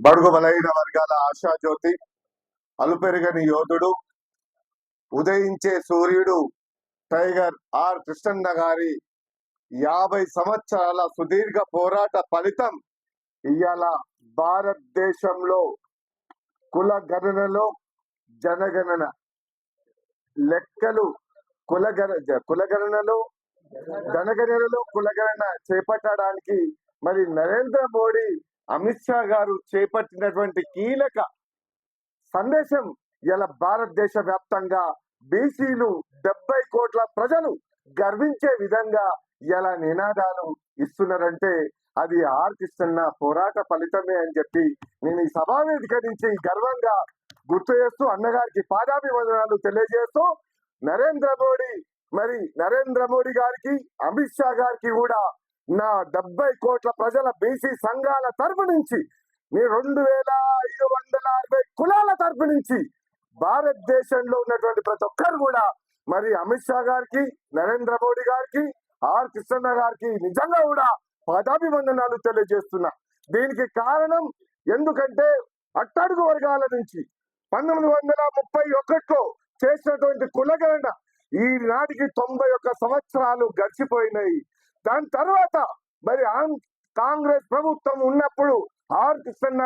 బడుగు బలైన వర్గాల ఆశాజ్యోతి అలుపెరగని యోధుడు ఉదయించే సూర్యుడు టైగర్ ఆర్ కృష్ణన్న గారి యాభై సంవత్సరాల సుదీర్ఘ పోరాట ఫలితం ఇవాళ భారతదేశంలో కుల గణనలో జనగణన. లెక్కలు కులగణ కులగణనలో జనగణనలో కులగణన చేపట్టడానికి మరి నరేంద్ర మోడీ అమిత్ షా గారు చేపట్టినటువంటి కీలక సందేశం ఇలా భారతదేశ వ్యాప్తంగా బీసీలు డెబ్బై కోట్ల ప్రజలు గర్వించే విధంగా ఇలా నినాదాలు ఇస్తున్నారంటే అది ఆర్తిస్తున్న పోరాట ఫలితమే అని చెప్పి నేను ఈ సభావేదిక నుంచి గర్వంగా గుర్తు చేస్తూ అన్నగారికి పాదాభివందనాలు తెలియజేస్తూ నరేంద్ర మోడీ మరి నరేంద్ర మోడీ గారికి అమిత్ షా గారికి కూడా నా డెబ్బై కోట్ల ప్రజల బీసీ సంఘాల తరపు నుంచి మీ రెండు వేల ఐదు వందల అరవై కులాల తరపు నుంచి భారతదేశంలో ఉన్నటువంటి ప్రతి ఒక్కరు కూడా మరి అమిత్ షా గారికి నరేంద్ర మోడీ గారికి ఆర్ కృష్ణ గారికి నిజంగా కూడా పదాభివందనాలు తెలియజేస్తున్నా. దీనికి కారణం ఎందుకంటే అట్టడుగు వర్గాల నుంచి పంతొమ్మిది వందల ముప్పై ఒకటిలో చేసినటువంటి కులగణన ఈనాటికి తొంభై ఒక్క సంవత్సరాలు గడిచిపోయినాయి. దాని తర్వాత మరి కాంగ్రెస్ ప్రభుత్వం ఉన్నప్పుడు ఆర్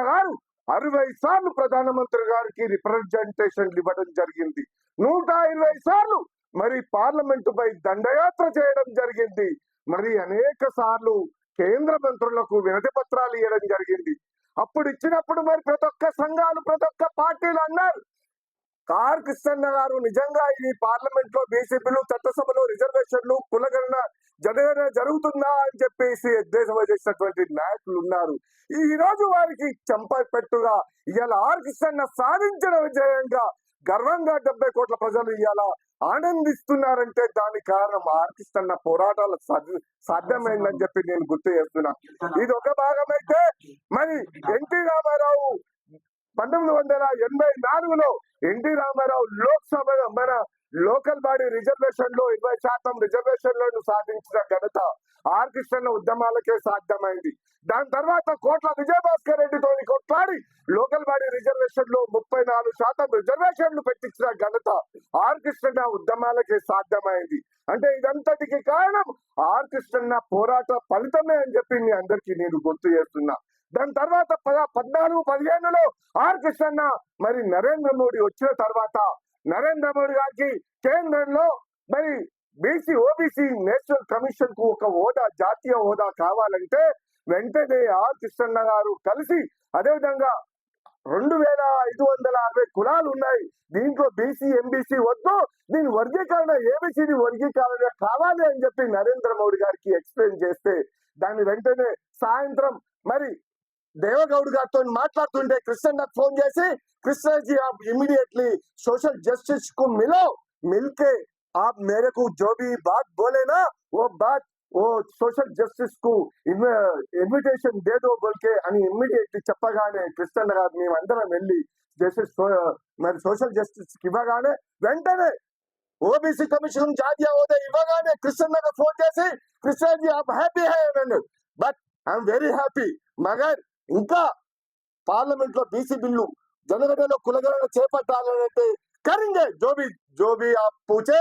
గారు అరవై సార్లు ప్రధానమంత్రి గారికి రిప్రజెంటేషన్ ఇవ్వడం జరిగింది. నూట ఇరవై సార్లు మరి పార్లమెంటు పై దండయాత్ర చేయడం జరిగింది. మరి అనేక సార్లు కేంద్ర మంత్రులకు వినతి పత్రాలు ఇవ్వడం జరిగింది. అప్పుడు ఇచ్చినప్పుడు మరి ప్రతి ఒక్క సంఘాలు ప్రతి ఒక్క పార్టీలు అన్నారు. కార్ కృష్ణన్న గారు నిజంగా ఈ పార్లమెంట్లో బీసీపీలు చట్టసభలో రిజర్వేషన్లు కులగణన జనగణన జరుగుతుందా అని చెప్పేసి ఎద్దేశం చేసినటువంటి నాయకులు ఉన్నారు. ఈ రోజు వారికి చంపపెట్టుగా ఇవాళ ఆర్ కృష్ణన్న సాధించిన విజయంగా గర్వంగా డెబ్బై కోట్ల ప్రజలు ఇవాళ ఆనందిస్తున్నారంటే దాని కారణం ఆర్ కృష్ణన్న పోరాటాల సాధ్యమైందని చెప్పి నేను గుర్తు చేస్తున్నా. ఇది ఒక భాగం అయితే మరి ఎన్టీ రామారావు పంతొమ్మిది వందల ఎనభై నాలుగులో ఎన్టీ రామారావు లోక్సభ మన లోకల్ బాడీ రిజర్వేషన్లో ఇరవై శాతం రిజర్వేషన్లను సాధించిన ఘనత ఆర్ కృష్ణ ఉద్యమాలకే సాధ్యమైంది. దాని తర్వాత కోట్ల విజయభాస్కర్ రెడ్డితో కొట్లాడి లోకల్ బాడీ రిజర్వేషన్లో ముప్పై నాలుగు శాతం రిజర్వేషన్లు పెట్టించిన ఘనత ఆర్ కృష్ణ ఉద్యమాలకే సాధ్యమైంది. అంటే ఇదంతటికి కారణం ఆర్ కృష్ణ పోరాట ఫలితమే అని చెప్పి మీ అందరికీ నేను గుర్తు చేస్తున్నా. దాని తర్వాత పద- పద్నాలుగు పదిహేనులో ఆర్ కృష్ణ మరి నరేంద్ర మోడీ వచ్చిన తర్వాత నరేంద్ర మోడీ గారికి కేంద్రంలో మరి బీసీ ఓబీసీ నేషనల్ కమిషన్కు ఒక హోదా జాతీయ హోదా కావాలంటే వెంటనే ఆర్ కృష్ణ గారు కలిసి అదేవిధంగా రెండు వేల ఐదు వందల అరవై కులాలు ఉన్నాయి. దీంట్లో బీసీ ఎంబీసీ వద్దు. దీని వర్గీకరణ ఏబిసిడి వర్గీకరణ కావాలి అని చెప్పి నరేంద్ర మోడీ గారికి ఎక్స్ప్లెయిన్ చేస్తే దాన్ని వెంటనే సాయంత్రం మరి దేవగౌడ్ గారితో మాట్లాడుతుంటే కృష్ణ నాకు ఫోన్ చేసి कृष्णा जी आप इमीडिएटली सोशल जस्टिस को मिलो मिलके आप मेरे को जो भी बात बोले ना वो बात वो సోషల్ జస్టిస్ కు ఇన్విటేషన్ దేదో బోల్కే అని ఇమ్మీడియట్లీ చెప్పగానే కృష్ణ గారు మేమందరం వెళ్ళి జస్టిస్ మరి సోషల్ జస్టిస్ ఇవ్వగానే వెంటనే ఓబీసీ కమిషన్ జాతీయ హోదా ఇవ్వగానే కృష్ణ ఫోన్ చేసి కృష్ణజీ ఆప్ హ్యాపీ హై అన్నాడు బట్ ఐఎమ్ వెరీ హ్యాపీ మగర్ ఇంకా పార్లమెంట్ లో బీసీ బిల్లు जनगणना कुलगणना చేపట్టాలంటే करेंगे जो भी जो भी आप पूछे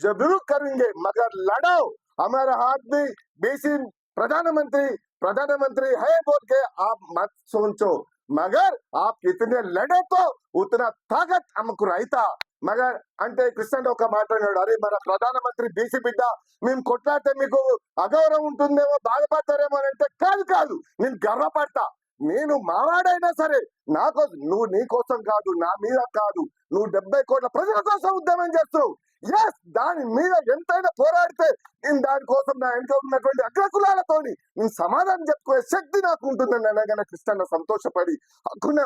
जरूर करेंगे मगर लड़ो हमारा हाथ में बीसी प्रधानमंत्री प्रधानमंत्री है बोल के आप मत सोचो मगर आप कितने लड़े तो उतना ताकत हमको रहता మగ అంటే కృష్ణ ఒక మాట అన్నాడు అరే మన ప్రధానమంత్రి బీసీ బిడ్డ మేము కొట్లాడితే మీకు అగౌరవం ఉంటుందేమో బాధపడతారేమో అని అంటే కాదు కాదు. నేను గర్వపడతా. నేను మావాడైనా సరే నాకు నువ్వు నీ కోసం కాదు నా మీద కాదు. నువ్వు డెబ్బై కోట్ల ప్రజల కోసం ఉద్యమం చేస్తున్నావు. ఎస్ దాని మీద ఎంతైనా పోరాడితే నేను దానికోసం నా వెనుక ఉన్నటువంటి అగ్రకులాలతోని నేను సమాధానం చెప్పుకునే శక్తి నాకు ఉంటుందని అనగానే కృష్ణ సంతోషపడి హక్కున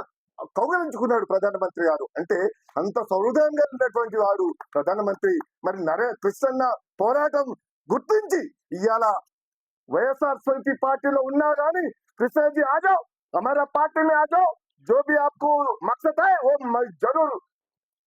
కౌగలించుకున్నాడు ప్రధానమంత్రి గారు అంటే అంత సౌహృదయంగా ఉన్నటువంటి వాడు ప్రధానమంత్రి మరి నరే కృష్ణ పోరాటం గుర్తించి ఇవాళ వైఎస్ఆర్ పార్టీలో ఉన్నా గానీ कृष्ण जी आ जाओ हमारा पार्टी में आ जाओ जो भी आपको मकसद है वो मैं जरूर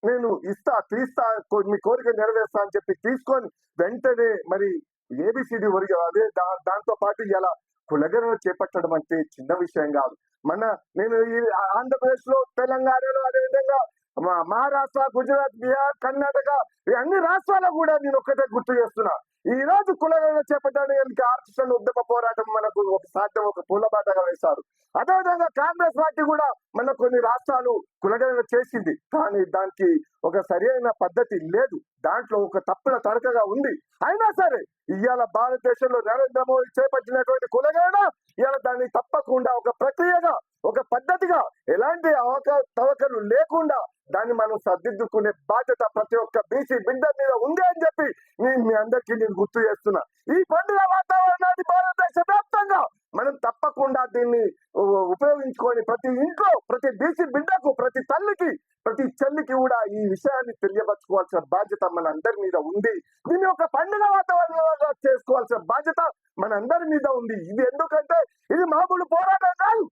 నేను ఇస్తా తీస్తా కో- మీ కోరిక నెరవేర్స్తా అని చెప్పి తీసుకొని వెంటనే మరి ఏబిసిడి వరకు అదే దా- దాంతో పాటు ఇలా కులగణన చేపట్టడం అంటే చిన్న విషయం కాదు. మన నేను ఈ ఆంధ్రప్రదేశ్లో తెలంగాణలో అదేవిధంగా మా- మహారాష్ట్ర గుజరాత్ బీహార్ కర్ణాటక ఈ అన్ని రాష్ట్రాల్లో కూడా నేను ఒక్కటే గుర్తు చేస్తున్నా. ఈ రోజు కులగణన చేపట్టడానికి ఆర్టిస్టుల ఉద్యమ పోరాటం మనకు ఒక సాధ్యం ఒక పూలబాటగా వేశారు. అదేవిధంగా కాంగ్రెస్ పార్టీ కూడా మన కొన్ని రాష్ట్రాలు కులగణన చేసింది. కానీ దానికి ఒక సరైన పద్ధతి లేదు. దాంట్లో ఒక తప్పుల తడకగా ఉంది. అయినా సరే ఇవాళ భారతదేశంలో నరేంద్ర మోడీ చేపట్టినటువంటి కులగణన ఇవాళ దాన్ని తప్పకుండా ఒక ప్రక్రియగా ఒక పద్ధతిగా ఎలాంటి అవకతవకలు లేకుండా దాన్ని మనం సర్దిద్దుకునే బాధ్యత ప్రతి ఒక్క బీసీ బిడ్డ మీద ఉంది అని చెప్పి నేను మీ అందరికీ నేను గుర్తు చేస్తున్నా. ఈ పండుగ వాతావరణాన్ని భారతదేశ వ్యాప్తంగా మనం తప్పకుండా దీన్ని ఉపయోగించుకొని ప్రతి ఇంట్లో ప్రతి బీసీ బిడ్డకు ప్రతి తల్లికి ప్రతి చెల్లికి కూడా ఈ విషయాన్ని తెలియపరచుకోవాల్సిన బాధ్యత మన అందరి మీద ఉంది. దీన్ని ఒక పండుగ వాతావరణంగా చేసుకోవాల్సిన బాధ్యత మన అందరి మీద ఉంది. ఇది ఎందుకంటే ఇది మామూలు పోరాటం కాదు.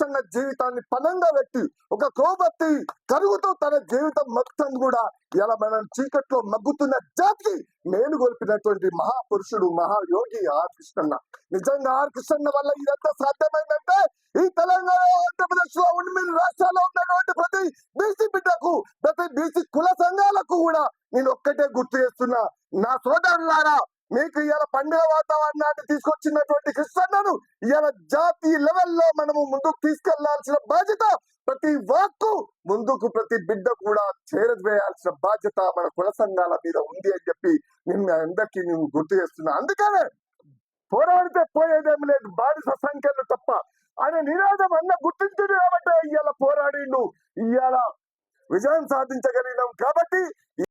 మానవ జీవితాన్ని పనంగా పెట్టి ఒక కోబత్తి కరుగుతో తన జీవితం మొత్తం కూడా ఇలా మనం చీకట్లో మగ్గుతున్న జాతికి మేలు గొలిపినటువంటి మహాపురుషుడు మహాయోగి ఆర్ కృష్ణన్న. నిజంగా ఆర్ కృష్ణన్న వల్ల ఇదంతా సాధ్యమైందంటే ఈ తెలంగాణ ఆంధ్రప్రదేశ్లో ఎనిమిది రాష్ట్రాల్లో ఉన్నటువంటి ప్రతి బీసీ బిడ్డకు ప్రతి బీసీ కుల సంఘాలకు కూడా నేను ఒక్కటే గుర్తు చేస్తున్నా. నా సోదరులారా మీకు ఇవాళ పండుగ వాతావరణాన్ని తీసుకొచ్చినటువంటి కృష్ణన్నను ఇవాళ జాతీయ లెవెల్లో మనము ముందుకు తీసుకెళ్ళాల్సిన బాధ్యత ప్రతి వాక్కు ముందుకు ప్రతి బిడ్డ కూడా చేరవేయాల్సిన బాధ్యత మన కుల సంఘాల మీద ఉంది అని చెప్పి నేను మీ అందరికీ నేను గుర్తు చేస్తున్నా. అందుకనే పోరాడితే పోయేదేం లేదు బాధిత సంఖ్యలు తప్ప. ఆయన నినాదం అన్న గుర్తించింది కాబట్టి ఇవాళ పోరాడిండు. ఇవాళ విజయం సాధించగలిగినాం కాబట్టి